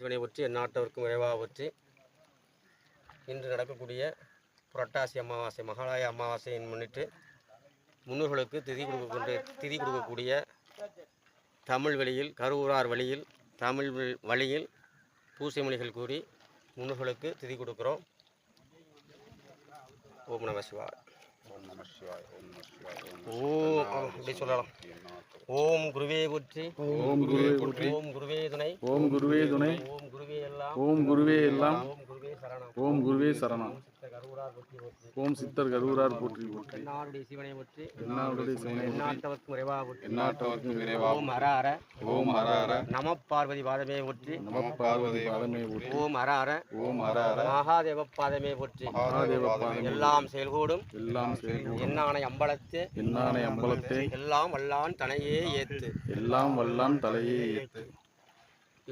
சிவனை ஒற்றி எந்நாட்டவருக்கும் விரைவாக ஒற்றி இன்று நடக்கக்கூடிய புரட்டாசி அமாவாசை மகாலய அமாவாசையை முன்னிட்டு முன்னோர்களுக்கு திதி கொடுக்கக்கூடிய திதி கொடுக்கக்கூடிய தமிழ் வழியில் கருவூரார் வழியில் தமிழ் வழியில் பூசை மொழிகள் கூறி முன்னோர்களுக்கு திதி கொடுக்குறோம். ஓம் நம சிவாய். ஓம் அப்படி சொல்லலாம் ஓம் குருவே போற்றி ஓம் குருவே போற்றி ஓம் குருவே துணை. ஓம் குருவே துணை ஓம் குருவே எல்லாம் ஓம் குருவே எல்லாம். ஓம் குருவே சரணம். ஓம் குருவே சரணம் சித்த கருவூரார் போற்றி போற்றி ஓம் சித்தர் கருவூரார் போற்றி போற்றி. என்னாருடைய சிவனை போற்றி என்னாருடைய சிவனை போற்றி. எந்நாட்டவர்க்கும் விரைவாக போற்றி. எந்நாட்டவர்க்கும் விரைவா ஓம் ஹர ஹர ஓம் ஹர ஹர நம பார்வதி பாதமே போற்றி. நம பார்வதி பாதமே போற்றி. ஓம் ஹர ஹர ஓம் ஹர ஹர மகாதேவ பாதமே போற்றி. மகாதேவ பாதமே எல்லாம் செயல்கூடும். எல்லாம் செயல்கூடும். என்னானை அம்பலத்து. என்னானை அம்பலத்தை. எல்லாம் வல்லான் தனையே ஏத்து. எல்லாம் வல்லான் தலையே ஏத்து.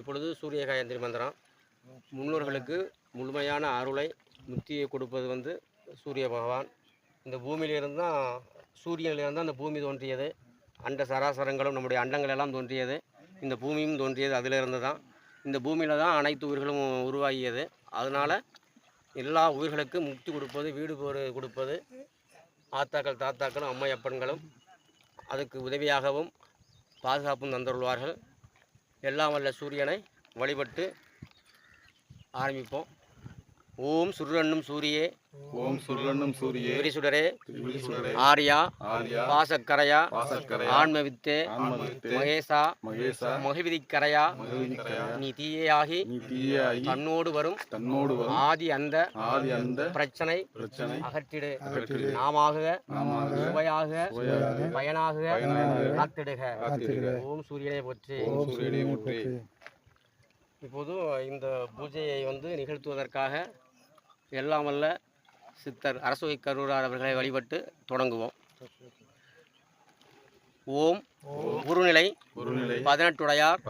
இப்பொழுது சூரிய காயந்திரி மந்திரம். முன்னோர்களுக்கு முழுமையான அருளை முக்தியை கொடுப்பது வந்து சூரிய பகவான். இந்த பூமியிலிருந்து தான் சூரியனிலிருந்து தான் அந்த பூமி தோன்றியது. அண்ட சராசரங்களும் நம்முடைய அண்டங்கள் எல்லாம் தோன்றியது. இந்த பூமியும் தோன்றியது அதிலிருந்து தான். இந்த பூமியில் தான் அனைத்து உயிர்களும் உருவாகியது. அதனால் எல்லா உயிர்களுக்கும் முக்தி கொடுப்பது வீடு போர் கொடுப்பது ஆத்தாக்கள் தாத்தாக்களும் அம்மை அப்பன்களும் அதுக்கு உதவியாகவும் பாதுகாப்பும் தந்துள்ளார்கள் எல்லாம் வல்ல சூரியனை வழிபட்டு ஆரம்பிப்போம். ஓம் சுருரன்னும் சூரியே. ஓம் சுருளன்னும் சூரியே. விரிசுடரே ஆர்யா. ஆர்யா. பாசக்கரையா. ஆன்மவித்தே. ஆன்மவித்தே. மகேசா. மகேசா. மகிவிதிக்கரையா நீ தீயாகி தன்னோடு வரும். தன்னோடு வரும். ஆதி அந்த. ஆதி அந்த. பிரச்சனை. பிரச்சனை. அகற்றிடு. நாமாக சுவையாக பயனாக காத்திடுக. ஓம் சூரியனை போற்றி. ஓம் சூரியனே முற்றி இப்போது இந்த பூஜையை வந்து நிகழ்த்துவதற்காக எல்லாம் வல்ல சித்தர் அரசுவை கரூரார் அவர்களை வழிபட்டு தொடங்குவோம். ஓம் குருநிலை பதினெட்டுடையார்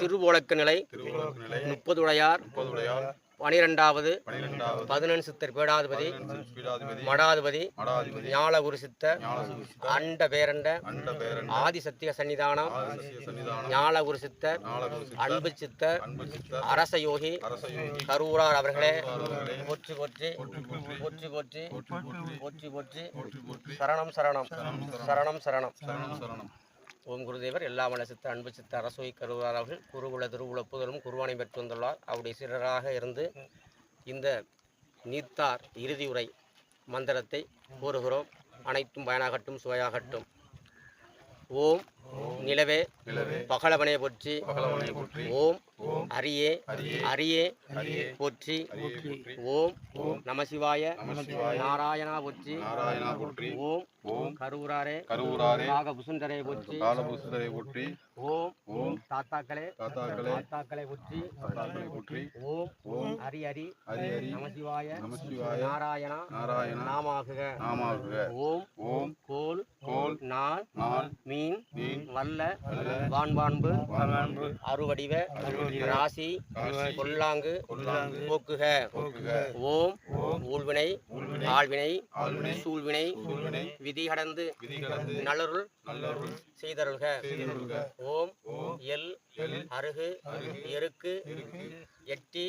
திருவோலக்க நிலை முப்பதுடையார் பனிரெண்டாவது பதினெண் சித்தர் பீடாதிபதி மடாதிபதி ஞாலகுரு சித்தர் அண்ட பேரண்ட ஆதிசத்திய சன்னிதானம் ஞாலகுரு சித்தர் அன்பு சித்தர் அரச யோகி கரூரார் அவர்களே போற்றி போற்றி போற்றி போற்றி போற்றி போற்றி சரணம் சரணம். சரணம் சரணம். ஓம் குருதேவர் எல்லா வல்ல சித்த அன்பு சித்த அரசோய் கருவார் அவர்கள் குருகுல திருவுல புதலும் குருவானை பெற்று வந்துள்ளார். அவருடைய சிறராக இருந்து இந்த நீத்தார் இறுதி உரை மந்திரத்தை கூறுகிறோம். அனைத்தும் பயனாகட்டும் சுவையாகட்டும். ஓம் நிலவே நிலவே பகலவனே போற்றி. ஓம் அரியே அரியே போற்றி ஓம். நமசிவாய. நாராயணா போற்றி. ஓம். ஓம். கருவூராரே. கருவூராரே. நாகபுசுந்தரை பொற்றி. நாகபுசுந்தரை போற்றி. ஓம் ஓம் தாத்தாக்களே தாத்தாக்களே தாத்தாக்களை போற்றி தாத்தாக்களை போற்றி ஓம் ஓம் ஹரி ஹரி ஹரி ஹரி நமசிவாய நமசிவாய நாராயணா நாராயணா நாமாகுக. நாமாகுக. ஓம் ஓம் கோல் கோல் நாள் நாள் மீன் மீன் வல்ல வான்பான்பு வான்பான்பு அறுவடிவ ராசி கொல்லாங்கு போக்குக. ஓம் ஊழ்வினை ஆழ்வினை ஆழ்வினை சூழ்வினை விதி கடந்து விதி கடந்து நல்லருள் செய்தருள்க. ஓம் எல் அருகு எருக்கு எட்டி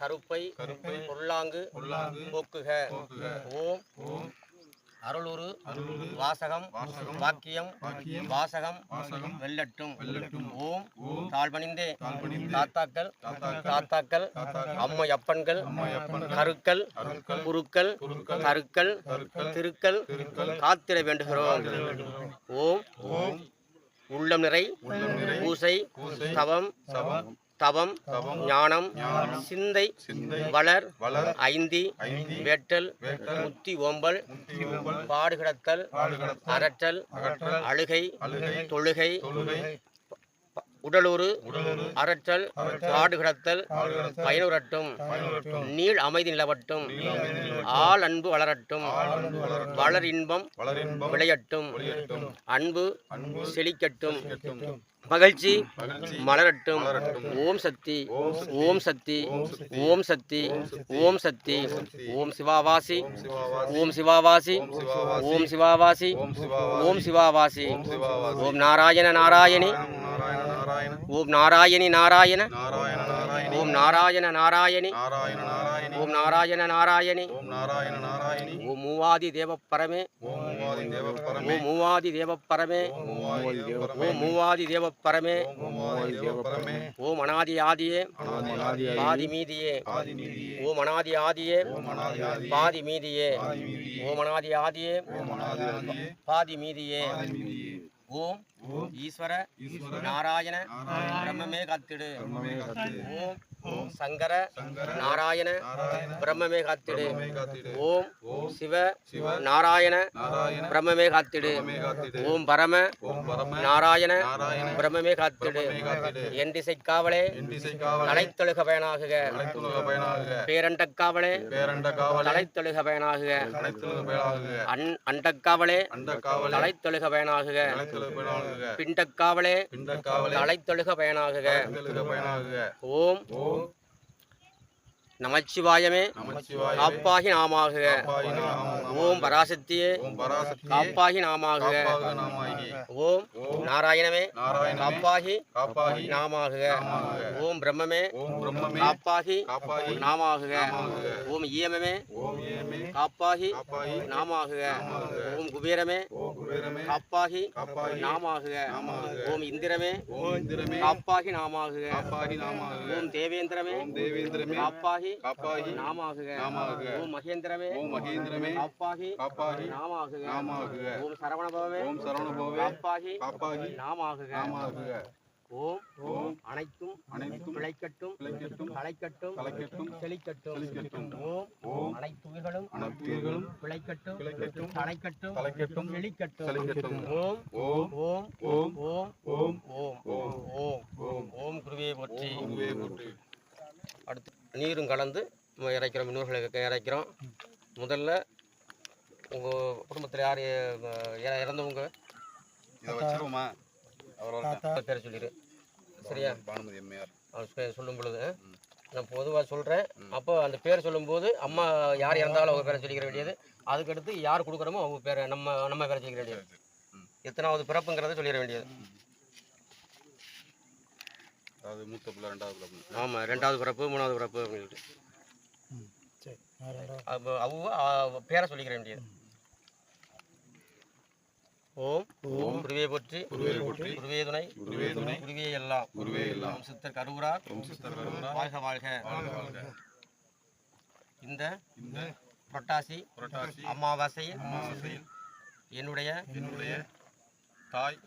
கருப்பை பொல்லாங்கு போக்குக. ஓம் அருளுரு வாசகம் வாக்கியம் வாசகம் வெல்லட்டும் ஓம் தாழ்பணிந்தே தாத்தாக்கள் தாத்தாக்கள் அம்மை அப்பன்கள் கருக்கள் குருக்கள் கருக்கள் திருக்கள் காத்திட வேண்டுகிறோம். ஓம் உள்ளம் நிறை பூசை தவம் தவம் ஞானம் சிந்தை வளர் ஐந்தி வேட்டல் முத்தி ஓம்பல் பாடுகிடத்தல் அரற்றல் அழுகை தொழுகை உடலூறு அரற்றல் காடு கிடத்தல் பயனுறட்டும் நீள் அமைதி நிலவட்டும் ஆள் அன்பு வளரட்டும் வளர் இன்பம் விளையட்டும். அன்பு செழிக்கட்டும் மகிழ்ச்சி. மலரட்டும். ஓம் சக்தி. ஓம் சக்தி. ஓம் சக்தி. ஓம் சக்தி. ஓம் சிவாவாசி. ஓம் சிவாவாசி. ஓம் சிவாவாசி. ஓம் சிவாவாசி. ஓம் நாராயண நாராயணி. நாராயண நாராயண ஓம் நாராயணி நாராயண. நாராயண நாராயண. ஓம் நாராயண நாராயணி. நாராயண நாராயணி. ஓம் நாராயண நாராயணி. ஓம் நாராயண நாராயணி. ஓம் மூவாதி தேவ பரமே ஓ மூவாதி தேவ பரமே ஓ மூவாதி தேவ பரமே ஓம் அனாதி ஆதியே பாதி மீதியே ஓம் அனாதி ஆதியே பாதி மீதியே ஓம் அனாதி ஆதியே பாதி மீதியே ஓம் ஈஸ்வர நாராயண பிரம்மமே காத்திடு. ஓம் ஓம் சங்கர நாராயண பிரம்மமே காத்திடு. ஓம் ஓம் சிவ நாராயண பிரம்மமே காத்திடு. ஓம் பரம நாராயண பிரம்மமே காத்திடு. என் திசை காவலே தலைத்தொழுக பயனாகுக. பேரண்ட காவலே தலைத்தொழுக பயனாகுக. அண்டக்காவலே தலைத்தொழுக பயனாகுக. பிண்டக்காவலே தலைத்தொழுக பயனாகுக. ஓம். நமச்சிவாயமே. காப்பாகி நாமாகுக. ஓம் பராசக்தியே. காப்பாகி நாமாகுக. ஓம். நாராயணமே. காப்பாகி நாமாகுக. ஓம் பிரம்மமே. காப்பாகி நாமாகுக. ஓம் ஈயமமே காப்பாகி நாமாகுக. ஓம் குபேரமே. காப்பாகி நாமாகுக. ஓம் இந்திரமே. காப்பாகி நாமாகுக. ஓம் தேவேந்திரமே. காப்பாகி நாமாகுக. ஓம் மகேந்திரமே. மகேந்திரமே. அப்பாகி அப்பாகி நாமாகுக. ஓம் சரவணபவமே காப்பாகி நாமாகுக. ஓம் ஓம் அனைத்தும் அனைத்தும் பிழைக்கட்டும் பிழைக்கட்டும் தலைக்கட்டும் தலைக்கட்டும் செழிக்கட்டும் செழிக்கட்டும். ஓம் ஓம் அனைத்து உயிர்களும் அனைத்துயிர்களும் பிழைக்கட்டும் பிழைக்கட்டும் தலைக்கட்டும் தலைக்கட்டும் செழிக்கட்டும் செழிக்கட்டும். ஓம் ஓம் ஓம் ஓம் ஓம் ஓம் ஓம் ஓம் ஓம் ஓம் ஓம் குருவே போற்றி குருவே போற்றி அடுத்து நீரும் கலந்து இறைக்கிறோம் இன்னொருகளுக்கு இறைக்கிறோம் முதல்ல உங்கள் குடும்பத்தில் யார் இற- இறந்தவங்க இதை வச்சிருவோமா அவரோட பேர் சொல்லிடு. சரியா? பானுமதி எம்மையார் அவன் சொ- சொல்லும் பொழுது நான் பொதுவாக சொல்கிறேன் அப்போ அந்த பேர் சொல்லும்போது அம்மா யார் இறந்தாலும் அவங்க பேரை சொல்லிக்கிற வேண்டியது. அதுக்கடுத்து யார் கொடுக்குறோமோ அவங்க பேரை நம்ம நம்ம பேரை சொல்லிக்கிற வேண்டியது. ம். எத்தனாவது பிறப்புங்கிறத சொல்லிட வேண்டியது. அதாவது மூத்த பிள்ளை ரெண்டாவது பிள்ளை. ஆமாம் ரெண்டாவது பிறப்பு மூணாவது பிறப்பு அப்படின்னு சொல்லிட்டு. அப்போ அவங்க பேரை சொல்லிக்கிற வேண்டியது. ஓம். ஓம். குருவே போற்றி. குருவே போற்றி. குருவே துணை. குருவே துணை. குருவே எல்லாம். குருவே எல்லாம். சித்தர் கருவுரா ஓம் சிஸ்டர் கருணா வாழ்க வாழ்க. வாழ்க வாழ்க. இந்த இந்த புரட்டாசி புரட்டாசி அமாவாசையில் அமாவாசையில் என்னுடைய என்னுடைய தாய்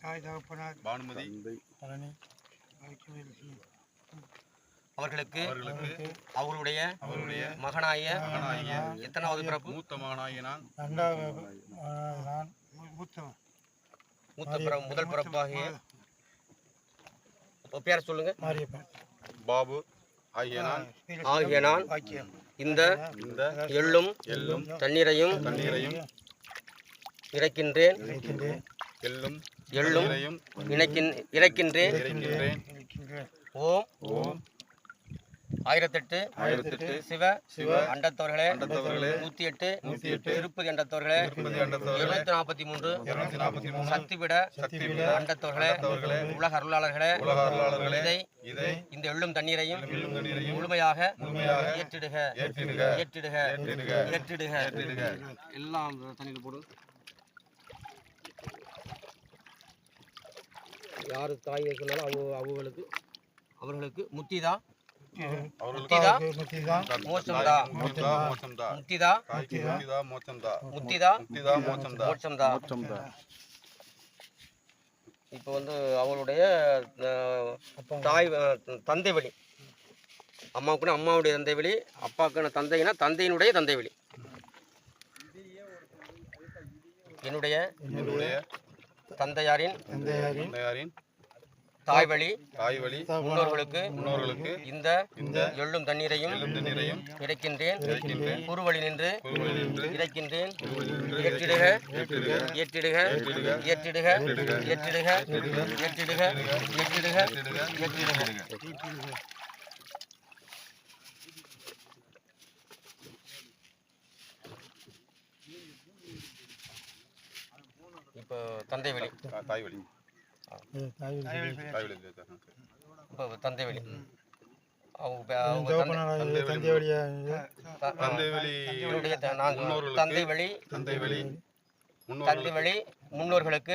தாய் தகப்பனார். பானுமதி. பழனி அவர்களுக்கு அவர்களுடைய அவருடைய மகனாய எத்தனாவது பிறப்பு? மூத்த மகனாகிய நான். மூத்த பிறப்பு முதல் பிறப்பாகிய பேரை சொல்லுங்க. பாபு ஆகிய நான். ஆகிய நான் பாக்கியம் இந்த எள்ளும் எள்ளும் தண்ணீரையும் தண்ணீரையும் இறைக்கின்றேன். எள்ளும் எள்ளும் இணைக்கின் இறைக்கின்றேன். ஓம் ஓம் ஆயிரத்தெட்டு. ஆயிரத்தெட்டு. சிவ. சிவ. அண்டத்தவர்களே. அண்டத்தவர்களே. நூத்தி எட்டு நூத்தி எட்டு திருப்பதி அண்டத்தவர்களே. திருப்பதி அண்டத்தவர்களே. இருநூத்தி நாற்பத்தி மூன்று இருநூத்தி நாற்பத்தி மூணு சக்திவிட சக்திவிட அண்டத்தவர்களே. அண்டத்தவர்களே. உலக அருளாளர்களே. உலக அருளாளர்களே. இதை இதை இந்த எள்ளும் தண்ணீரையும் எள்ளும் தண்ணீரையும் முழுமையாக முழுமையாக ஏற்றிடுக. ஏற்றிடுக. ஏற்றிடுக. ஏற்றிடுக. ஏற்றிடுக. ஏற்றிடுக. எல்லாம் அந்த தண்ணியில் போடு. யாரு தாய் சொன்னாலும் அவங்க அவங்களுக்கு அவர்களுக்கு முத்திதா அவர்களுக்கு முத்திதா? மோட்சம்தா முத்திதா? மோட்சம்தா முத்திதா? இப்போ வந்து அவளுடைய தாய் தந்தை வழி. அம்மாவுக்குன்னு அம்மாவுடைய தந்தை வழி அப்பாவுக்குன்னு தந்தைனா தந்தையினுடைய தந்தை வழி. என்னுடைய என்னுடைய தந்தையாரின் தந்தையாரின் தாய் வழி தாய் வழி முன்னோர்களுக்கு முன்னோர்களுக்கு இந்த இந்த எள்ளும் தண்ணீரையும் தண்ணீரையும் இறைக்கின்றேன் குறுவழி நின்று இறைக்கின்றேன் ஏற்றிடுக ஏற்றிடுக ஏற்றிடுக ஏற்றிடுக ஏற்றிடுக ஏற்றிடுக ஏற்றிடுக இப்போ தந்தை வழி தாய்வழி இப்போ தந்தைவெளி. அவங்க அவங்க தந்தைவெளி தந்தைவெளி தந்தைவெளி. தந்தைவெளி. முன்னோர்களுக்கு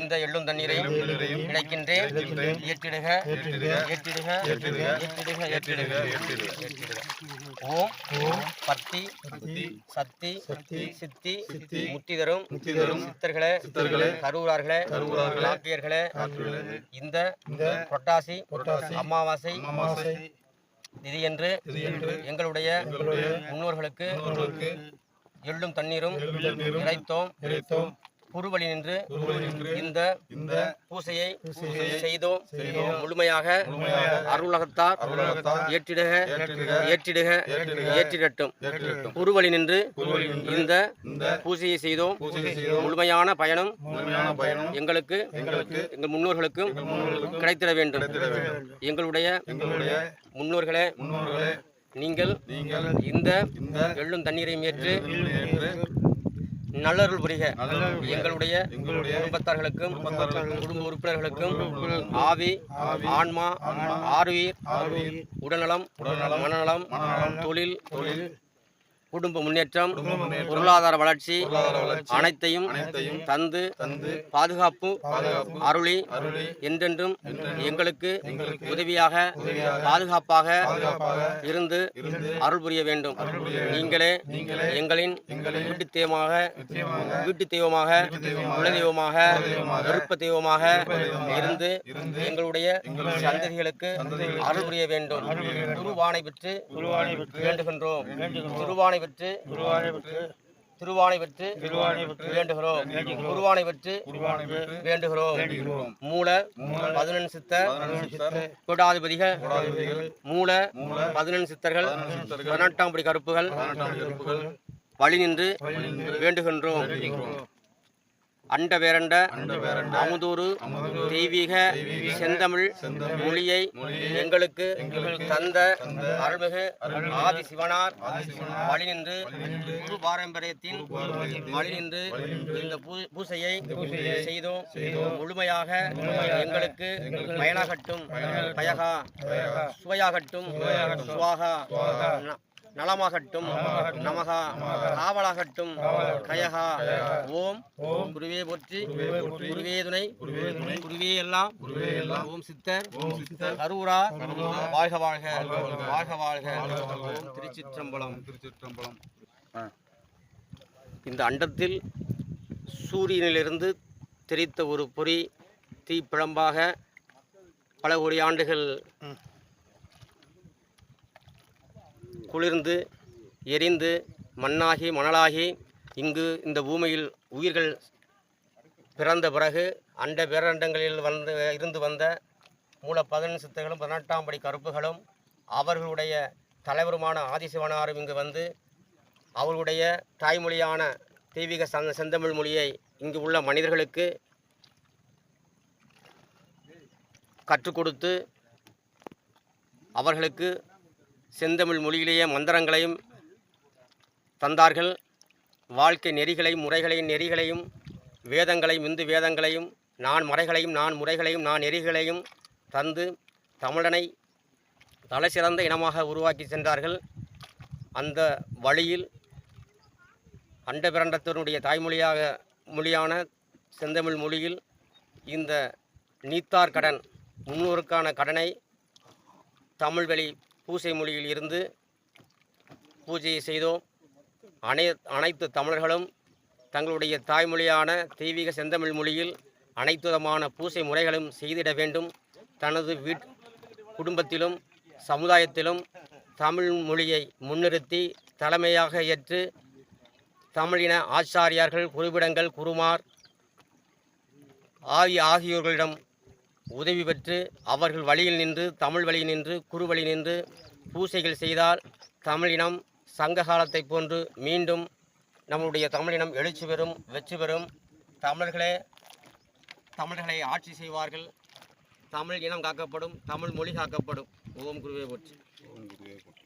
இந்த எள்ளும் தண்ணீரையும் கிடைக்கின்றேன் கிடைக்கின்றேன். ஏற்றிடுக. ஏற்றிடுக. ஏற்றிடுக. ஏற்றிடுக. ஏற்றிடுக. ஏற்றிடுக. ஓம். பக்தி. சக்தி. சித்தி. முத்தி தரும். சித்தர்களே. ஆக்கியர்களே ஆக்கியர்களே, இந்த புரட்டாசி. அமாவாசை. இது என்று எங்களுடைய முன்னோர்களுக்கு எள்ளும் தண்ணீரும் இறைத்தோம். குருவழி நின்று இந்த இந்த பூசையை செய்தோம் முழுமையாக அருளகத்தார் ஏற்றிடுக ஏற்றிடுக ஏற்றிடட்டும். குருவழி நின்று இந்த பூசையை செய்தோம் முழுமையான பயணம் முழுமையான பயணம் எங்களுக்கு எங்கள் முன்னோர்களுக்கும் கிடைத்திட வேண்டும். எங்களுடைய முன்னோர்களே நீங்கள் இந்த எள்ளும் தண்ணீரையும் ஏற்று நல்லருள் புரிக. எங்களுடைய குடும்பத்தார்களுக்கும் குடும்ப உறுப்பினர்களுக்கும் ஆவி ஆன்மா ஆறுயிர் உடல்நலம் மனநலம் தொழில் குடும்ப முன்னேற்றம் பொருளாதார வளர்ச்சி அனைத்தையும் தந்து பாதுகாப்பு அருளி என்றென்றும் எங்களுக்கு உதவியாக பாதுகாப்பாக இருந்து அருள் புரிய வேண்டும். நீங்களே எங்களின் வீட்டு தெய்வமாக வீட்டு தெய்வமாக குலதெய்வமாக விருப்ப தெய்வமாக இருந்து எங்களுடைய சந்ததிகளுக்கு அருள் புரிய வேண்டும். குருவானை பெற்று வேண்டுகின்றோம். திருவானை பெற்று திருவானை பெற்று வேண்டுகிறோம். குருவானை பெற்று வேண்டுகிறோம். மூல பதினெண் சித்தர் கொடாதிபதிகள் மூல பதினெண் சித்தர்கள் பதினெட்டாம் படி கருப்புகள் வழி நின்று வேண்டுகின்றோம். அண்ட பேரண்ட அமுதூறு தெய்வீக செந்தமிழ் மொழியை எங்களுக்கு தந்த அருள்மிகு ஆதி சிவனார் வழி நின்று குரு பாரம்பரியத்தின் வழி நின்று இந்த பூசையை செய்தோம். முழுமையாக எங்களுக்கு பயனாகட்டும் பயகா சுவையாகட்டும். சுவாகா. நலமாகட்டும். நமகா காவலாகட்டும். கயகா. ஓம். குருவே போற்றி. குருவே துணை. குருவே எல்லாம். ஓம் சித்தர். கரூரா வாழ்க வாழ்க. வாழ்க வாழ்க. ஓம் திருச்சிற்றம்பலம். திருச்சிற்றம்பலம். இந்த அண்டத்தில் சூரியனிலிருந்து தெரித்த ஒரு பொறி தீப்பிழம்பாக பல கோடி ஆண்டுகள் குளிர்ந்து எரிந்து மண்ணாகி மணலாகி இங்கு இந்த பூமியில் உயிர்கள் பிறந்த பிறகு அண்ட பேரண்டங்களில் வந்து இருந்து வந்த மூல பதினெண் சித்தர்களும் பதினெட்டாம் படி கருப்புகளும் அவர்களுடைய தலைவருமான ஆதிசிவனாரும் இங்கு வந்து அவர்களுடைய தாய்மொழியான தெய்வீக சந்த செந்தமிழ் மொழியை இங்கு உள்ள மனிதர்களுக்கு கற்றுக் கொடுத்து அவர்களுக்கு செந்தமிழ் மொழியிலேயே மந்திரங்களையும் தந்தார்கள். வாழ்க்கை நெறிகளையும் முறைகளையும் நெறிகளையும் வேதங்களையும் இந்து வேதங்களையும் நான் மறைகளையும் நான் முறைகளையும் நான் நெறிகளையும் தந்து தமிழனை தலை சிறந்த இனமாக உருவாக்கி சென்றார்கள். அந்த வழியில் அண்ட பிரண்டத்தினுடைய தாய்மொழியாக மொழியான செந்தமிழ் மொழியில் இந்த நீத்தார் கடன் முன்னோருக்கான கடனை தமிழ்வழி பூசை மொழியில் இருந்து பூஜையை செய்தோம். அனை அனைத்து தமிழர்களும் தங்களுடைய தாய்மொழியான தெய்வீக செந்தமிழ் மொழியில் அனைத்து விதமான பூசை முறைகளும் செய்திட வேண்டும். தனது வீட் குடும்பத்திலும் சமுதாயத்திலும் தமிழ் மொழியை முன்னிறுத்தி தலைமையாக ஏற்று தமிழின ஆச்சாரியார்கள் குருவிடங்கள் குருமார் ஆகிய ஆகியோர்களிடம் உதவி பெற்று அவர்கள் வழியில் நின்று தமிழ் வழியில் நின்று குறு வழி நின்று பூசைகள் செய்தால் தமிழினம் சங்க காலத்தை போன்று மீண்டும் நம்முடைய தமிழினம் எழுச்சி பெறும் வெற்றி பெறும். தமிழர்களே தமிழர்களை ஆட்சி செய்வார்கள். தமிழ் இனம் காக்கப்படும் தமிழ் மொழி காக்கப்படும். ஓம் குருவே போற்று. ஓம் குருவே போற்றி.